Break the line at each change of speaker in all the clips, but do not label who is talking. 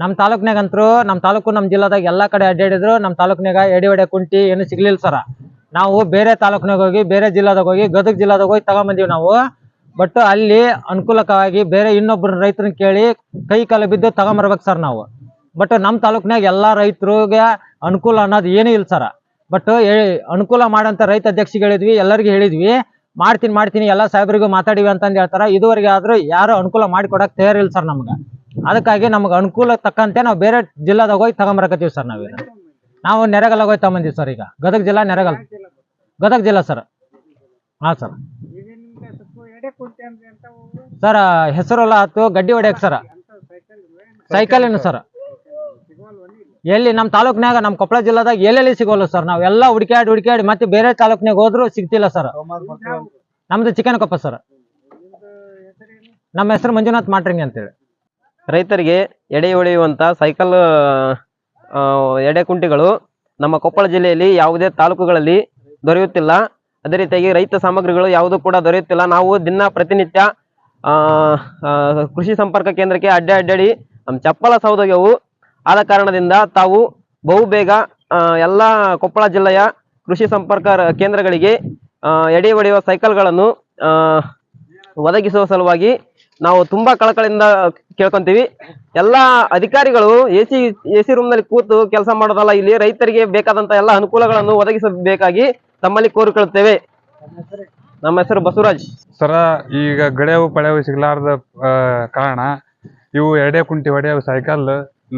ನಮ್ಮ ತಾಲೂಕ್ನಾಗ ಅಂತೂ ನಮ್ಮ ತಾಲೂಕು ನಮ್ಮ ಜಿಲ್ಲಾದಾಗ ಎಲ್ಲ ಕಡೆ ಅಡ್ಡಾಡಿದ್ರು ನಮ್ಮ ತಾಲೂಕ್ನಾಗ ಎಡಿ ಒಡೆ ಕುಂಟಿ ಏನು ಸಿಗ್ಲಿಲ್ಲ ಸರ. ನಾವು ಬೇರೆ ತಾಲೂಕ್ನಾಗ ಹೋಗಿ, ಬೇರೆ ಜಿಲ್ಲಾದಾಗ ಹೋಗಿ, ಗದಗ ಜಿಲ್ಲಾದಾಗ ಹೋಗಿ ತಗೊಂಬಂದೀವಿ ನಾವು. ಬಟ್ ಅಲ್ಲಿ ಅನುಕೂಲಕವಾಗಿ ಬೇರೆ ಇನ್ನೊಬ್ರು ರೈತರನ್ನ ಕೇಳಿ ಕೈ ಕಾಲು ಬಿದ್ದು ತಗೊಂಬರ್ಬೇಕು ಸರ್ ನಾವು. ಬಟ್ ನಮ್ಮ ತಾಲೂಕ್ನಾಗ ಎಲ್ಲಾ ರೈತರಿಗೆ ಅನುಕೂಲ ಅನ್ನೋದು ಏನೂ ಇಲ್ಲ ಸರ. ಬಟ್ ಅನುಕೂಲ ಮಾಡಂತ ರೈತ ಅಧ್ಯಕ್ಷಿಗೆ ಹೇಳಿದ್ವಿ, ಎಲ್ಲರಿಗೂ ಹೇಳಿದ್ವಿ. ಮಾಡ್ತೀನಿ ಮಾಡ್ತೀನಿ, ಎಲ್ಲ ಸಾಹೇಬರಿಗೂ ಮಾತಾಡಿವಿ ಅಂತಂದು ಹೇಳ್ತಾರೆ. ಇದುವರೆಗೆ ಆದರೂ ಯಾರು ಅನುಕೂಲ ಮಾಡಿ ಕೊಡಕ್ಕೆ ತಯಾರಿಲ್ಲ ಸರ್ ನಮ್ಗೆ. ಅದಕ್ಕಾಗಿ ನಮ್ಗೆ ಅನುಕೂಲ ತಕ್ಕಂತೆ ನಾವು ಬೇರೆ ಜಿಲ್ಲಾದಾಗ ಹೋಗಿ ತಗೊಂಬರಕತ್ತೀವಿ ಸರ್ ನಾವೀಗ. ನಾವು ನೆರೆಗಲ್ಲಾಗ ಹೋಗಿ ತಗೊಂಬಂದೀವಿ ಸರ್ ಈಗ. ಗದಗ ಜಿಲ್ಲಾ ನೆರೆಗಲ್ ಗದಗ ಜಿಲ್ಲಾ ಸರ್. ಹಾ ಸರ್. ಸರ್, ಹೆಸರೆಲ್ಲ ಆತು ಗಡ್ಡಿ ಹೊಡ್ಯಕ್ ಸರ್.
ಸೈಕಲ್
ಏನು ಸರ್. ಎಲ್ಲಿ ನಮ್ಮ ತಾಲೂಕ್ನಾಗ ನಮ್ಮ ಕೊಪ್ಪಳ ಜಿಲ್ಲಾದಾಗ ಎಲ್ಲೆಲ್ಲಿ ಸಿಗೋಲ್ಲ ಸರ್ ನಾವೆಲ್ಲ ಹುಡುಕ್ಯಾಡಿ ಹುಡುಕಾಡಿ ಮತ್ತೆ ಬೇರೆ ತಾಲೂಕ್ನಾಗ ಹೋದ್ರು ಸಿಗ್ತಿಲ್ಲ ಸರ್. ನಮ್ದು ಚಿಕನ್ ಕೊಪ್ಪ ಸರ್. ನಮ್ಮ ಹೆಸರು ಮಂಜುನಾಥ್ ಮಾಡ್ರಿಂಗ್ ಅಂತೇಳಿ.
ರೈತರಿಗೆ ಎಡೆ ಹೊಡೆಯುವಂಥ ಸೈಕಲ್ ಎಡೆ ಕುಂಟಿಗಳು ನಮ್ಮ ಕೊಪ್ಪಳ ಜಿಲ್ಲೆಯಲ್ಲಿ ಯಾವುದೇ ತಾಲೂಕುಗಳಲ್ಲಿ ದೊರೆಯುತ್ತಿಲ್ಲ. ಅದೇ ರೀತಿಯಾಗಿ ರೈತ ಸಾಮಗ್ರಿಗಳು ಯಾವುದೂ ಕೂಡ ದೊರೆಯುತ್ತಿಲ್ಲ. ನಾವು ದಿನ ಪ್ರತಿನಿತ್ಯ ಕೃಷಿ ಸಂಪರ್ಕ ಕೇಂದ್ರಕ್ಕೆ ಅಡ್ಡ ಅಡ್ಡಾಡಿ ನಮ್ಮ ಚಪ್ಪಲ ಸೌದೋಗ್ಯವು ಆದ ಕಾರಣದಿಂದ ತಾವು ಬಹುಬೇಗ ಬೇಗ ಎಲ್ಲ ಕೊಪ್ಪಳ ಜಿಲ್ಲೆಯ ಕೃಷಿ ಸಂಪರ್ಕ ಕೇಂದ್ರಗಳಿಗೆ ಎಡೆ ಹೊಡೆಯುವ ಸೈಕಲ್ಗಳನ್ನು ಒದಗಿಸುವ ಸಲುವಾಗಿ ನಾವು ತುಂಬಾ ಕಳಕಳಿಂದ ಕೇಳ್ಕೊಂತೀವಿ. ಎಲ್ಲಾ ಅಧಿಕಾರಿಗಳು ಎ ಸಿ ಎ ಸಿ ರೂಮ್ನಲ್ಲಿ ಕೂತು ಕೆಲಸ ಮಾಡೋದಲ್ಲ, ಇಲ್ಲಿ ರೈತರಿಗೆ ಬೇಕಾದಂತ ಎಲ್ಲ ಅನುಕೂಲಗಳನ್ನು ಒದಗಿಸಬೇಕಾಗಿ ತಮ್ಮಲ್ಲಿ ಕೋರಿಕೊಳ್ಳುತ್ತೇವೆ. ನಮ್ಮ ಹೆಸರು ಬಸವರಾಜ್.
ಸರ, ಈಗ ಗಡಿಯವು ಪಳೆವು ಸಿಗಲಾರದ ಕಾರಣ ಇವು ಎರಡೇ ಕುಂಟಿ ಹೊಡೆಯವು ಸೈಕಲ್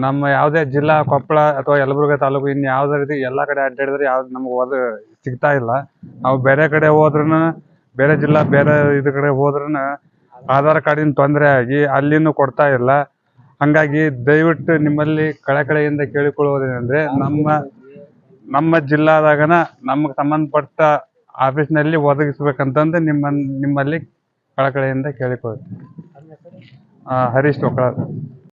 ನಮ್ಮ ಯಾವುದೇ ಜಿಲ್ಲಾ, ಕೊಪ್ಪಳ ಅಥವಾ ಯಲಬುರ್ಗ ತಾಲೂಕು ಇನ್ನು ಯಾವುದೇ ರೀತಿ ಎಲ್ಲಾ ಕಡೆ ಅಡ್ಡಾಡಿದ್ರೆ ಯಾವ್ದು ನಮ್ಗೆ ಓದ ಸಿಗ್ತಾ ಇಲ್ಲ. ನಾವು ಬೇರೆ ಕಡೆ ಹೋದ್ರೂ ಬೇರೆ ಜಿಲ್ಲಾ, ಬೇರೆ ಇದ್ರ ಕಡೆ ಹೋದ್ರೂ ಆಧಾರ್ ಕಾರ್ಡಿನ ತೊಂದರೆ ಆಗಿ ಅಲ್ಲಿನೂ ಕೊಡ್ತಾ ಇಲ್ಲ. ಹಂಗಾಗಿ ದಯವಿಟ್ಟು ನಿಮ್ಮಲ್ಲಿ ಕಳಕಳಿಯಿಂದ ಕೇಳಿಕೊಳ್ಳುವುದೇನೆಂದ್ರೆ ನಮ್ಮ ನಮ್ಮ ಜಿಲ್ಲಾದಾಗನ ನಮಗೆ ಸಂಬಂಧಪಟ್ಟ ಆಫೀಸ್ನಲ್ಲಿ ಒದಗಿಸ್ಬೇಕಂತಂದು ನಿಮ್ಮ ನಿಮ್ಮಲ್ಲಿ ಕಳಕಳಿಯಿಂದ ಕೇಳಿಕೊಳ್ತೀನಿ ಹರೀಶ್ ಒಕ್ಕಳ